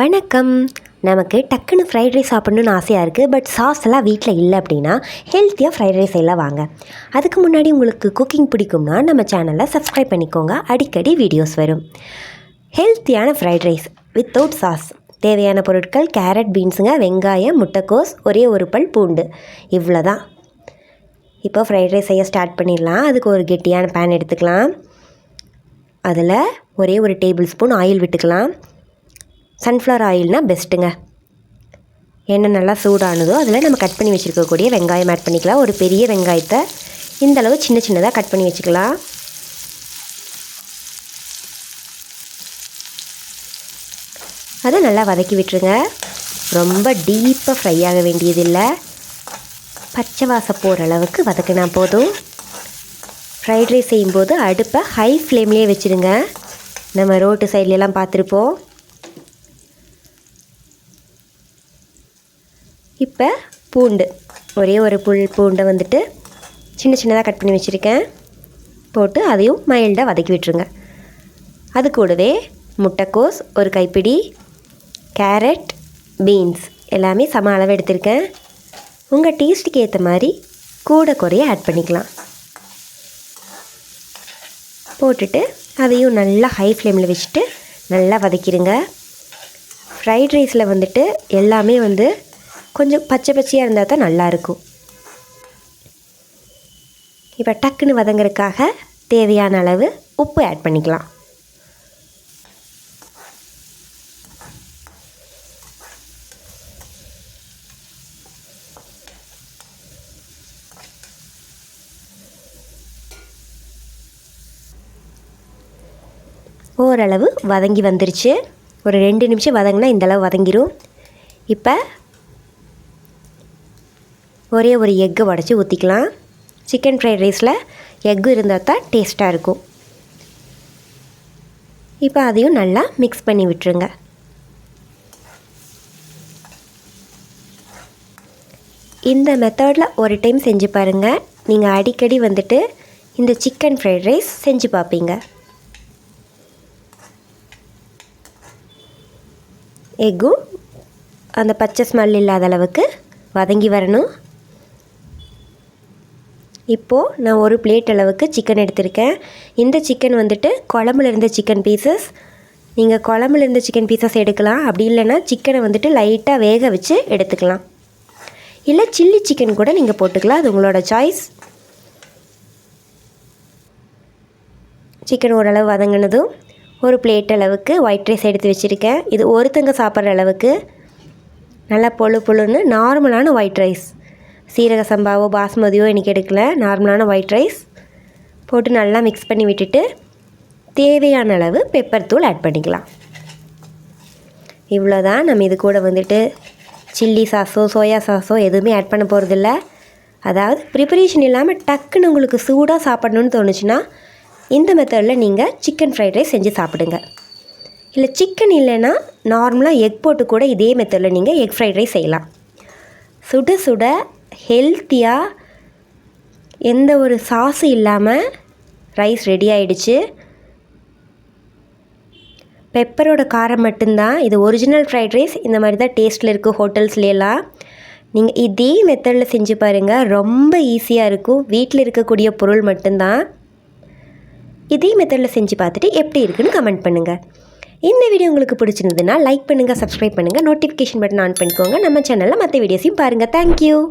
வணக்கம். நமக்கு டக்குன்னு ஃப்ரைட் ரைஸ் சாப்பிட்ணுன்னு ஆசையாக இருக்குது பட் சாஸ் எல்லாம் வீட்டில் இல்லை அப்படின்னா ஹெல்த்தியாக ஃப்ரைட் ரைஸ் எல்லாம் வாங்க. அதுக்கு முன்னாடி உங்களுக்கு குக்கிங் பிடிக்கும்னா நம்ம சேனலை சப்ஸ்கிரைப் பண்ணிக்கோங்க அடிக்கடி வீடியோஸ் வரும். ஹெல்த்தியான ஃப்ரைட் ரைஸ் வித்தவுட் சாஸ் தேவையான பொருட்கள் கேரட் பீன்ஸுங்க வெங்காயம் முட்டைக்கோஸ் ஒரே ஒரு பல் பூண்டு. இவ்வளோ தான் இப்போ ஃப்ரைட் ரைஸ் செய்ய ஸ்டார்ட் பண்ணிடலாம். அதுக்கு ஒரு கெட்டியான பேன் எடுத்துக்கலாம். அதில் ஒரே ஒரு டேபிள் ஸ்பூன் ஆயில் விட்டுக்கலாம். சன்ஃப்ளவர் ஆயில்னால் பெஸ்ட்டுங்க எண்ணெய் நல்லா சூடானதோ அதில் நம்ம கட் பண்ணி வச்சுருக்கக்கூடிய வெங்காயம் ஆட் பண்ணிக்கலாம். ஒரு பெரிய வெங்காயத்தை இந்த அளவு சின்ன சின்னதாக கட் பண்ணி வச்சுக்கலாம். அதை நல்லா வதக்கி விட்டுருங்க. ரொம்ப டீப்பாக ஃப்ரை ஆக வேண்டியதில்லை. பச்சை வாசம் போகிற அளவுக்கு வதக்கினா போதும். ஃப்ரைட் ரைஸ் செய்யும்போது அடுப்பை ஹை ஃப்ளேம்லேயே வச்சுருங்க. நம்ம ரோட்டு சைட்லலாம் பார்த்துருப்போம். இப்போ பூண்டு. ஒரே ஒரு புல் பூண்டை வந்துட்டு சின்ன சின்னதாக கட் பண்ணி வச்சுருக்கேன். போட்டு அதையும் மைல்டாக வதக்கி விட்டுருங்க. அது கூடவே முட்டைக்கோஸ் ஒரு கைப்பிடி கேரட் பீன்ஸ் எல்லாமே சம அளவு எடுத்திருக்கேன். உங்கள் டேஸ்ட்டுக்கு ஏற்ற மாதிரி கூட குறைய ஆட் பண்ணிக்கலாம். போட்டுட்டு அதையும் நல்லா ஹை ஃப்ளேமில் வச்சுட்டு நல்லா வதக்கிடுங்க ஃப்ரைட் ரைஸில் வந்துட்டு எல்லாமே வந்து கொஞ்சம் பச்சை பச்சையாக இருந்தால் தான் நல்லாயிருக்கும். இப்போ டக்குன்னு வதங்குறதுக்காக தேவையான அளவு உப்பு ஆட் பண்ணிக்கலாம். ஓரளவு வதங்கி வந்துருச்சு. ஒரு ரெண்டு நிமிஷம் வதங்கினா இந்தளவு வதங்கிடும் இப்போ ஒரே ஒரு எக்கு உடச்சி ஊற்றிக்கலாம் சிக்கன் ஃப்ரைட் ரைஸில் எக்கு இருந்தால் தான் டேஸ்ட்டாக இருக்கும். இப்போ அதையும் நல்லா மிக்ஸ் பண்ணி விட்டுருங்க. இந்த மெத்தடில் ஒரு டைம் செஞ்சு பாருங்கள் நீங்கள் அடிக்கடி வந்துட்டு இந்த சிக்கன் ஃப்ரைட் ரைஸ் செஞ்சு பார்ப்பீங்க எக்கும் அந்த பச்சை ஸ்மெல் இல்லாத அளவுக்கு வதங்கி வரணும். இப்போது நான் ஒரு பிளேட் அளவுக்கு சிக்கன் எடுத்திருக்கேன். இந்த சிக்கன் வந்துட்டு குழம்புல இருந்த சிக்கன் பீசஸ் நீங்கள் குழம்புல இருந்த சிக்கன் பீசஸ் எடுக்கலாம். அப்படி இல்லைன்னா சிக்கனை வந்துட்டு லைட்டாக வேக வச்சு எடுத்துக்கலாம். இல்லை சில்லி சிக்கன் கூட நீங்கள் போட்டுக்கலாம். அது உங்களோட சாய்ஸ் சிக்கன் ஓரளவு வதங்கினதும் ஒரு பிளேட் அளவுக்கு ஒயிட் ரைஸ் எடுத்து வச்சுருக்கேன். இது ஒருத்தங்க சாப்பிட்ற அளவுக்கு நல்லா பொழு பொழுன்னு நார்மலான ஒயிட் ரைஸ் சீரக சம்பாவோ பாஸ்மதியோ எனக்கு எடுக்கல. நார்மலான ஒயிட் ரைஸ் போட்டு நல்லா மிக்ஸ் பண்ணி விட்டுட்டு தேவையான அளவு பெப்பர் தூள் ஆட் பண்ணிக்கலாம். இவ்வளோ தான் நம்ம இது கூட வந்துட்டு சில்லி சாஸோ சோயா சாஸோ எதுவுமே ஆட் பண்ண போகிறதில்ல அதாவது ப்ரிப்பரேஷன் இல்லாமல் டக்குன்னு உங்களுக்கு சூடாக சாப்பிடணுன்னு தோணுச்சுன்னா இந்த மெத்தடில் நீங்கள் சிக்கன் ஃப்ரைட் ரைஸ் செஞ்சு சாப்பிடுங்க. இல்லை சிக்கன் இல்லைன்னா நார்மலாக எக் போட்டு கூட இதே மெத்தடில் நீங்கள் எக் ஃப்ரைட் ரைஸ் செய்யலாம். சுட சுட ஹெல்த்தியாக எந்த ஒரு சாஸும் இல்லாமல் ரைஸ் ரெடி ஆயிடுச்சு. பெப்பரோட காரம் மட்டும்தான் இது ஒரிஜினல் ஃப்ரைட் ரைஸ் இந்த மாதிரி தான் டேஸ்ட்டில் இருக்குது ஹோட்டல்ஸ்லாம் நீங்கள் இதே மெத்தடில் செஞ்சு பாருங்கள் ரொம்ப ஈஸியாக இருக்கும். வீட்டில் இருக்கக்கூடிய பொருள் மட்டும்தான். இதே மெத்தடில் செஞ்சு பார்த்துட்டு எப்படி இருக்குன்னு கமெண்ட் பண்ணுங்கள் இந்த வீடியோ உங்களுக்கு பிடிச்சிருந்ததுன்னா லைக் பண்ணுங்கள் சப்ஸ்கிரைப் பண்ணுங்கள் நோட்டிஃபிகேஷன் பட்டன் ஆன் பண்ணிக்கோங்க. நம்ம சேனலில் மற்ற வீடியோஸையும் பாருங்கள் தேங்க்யூ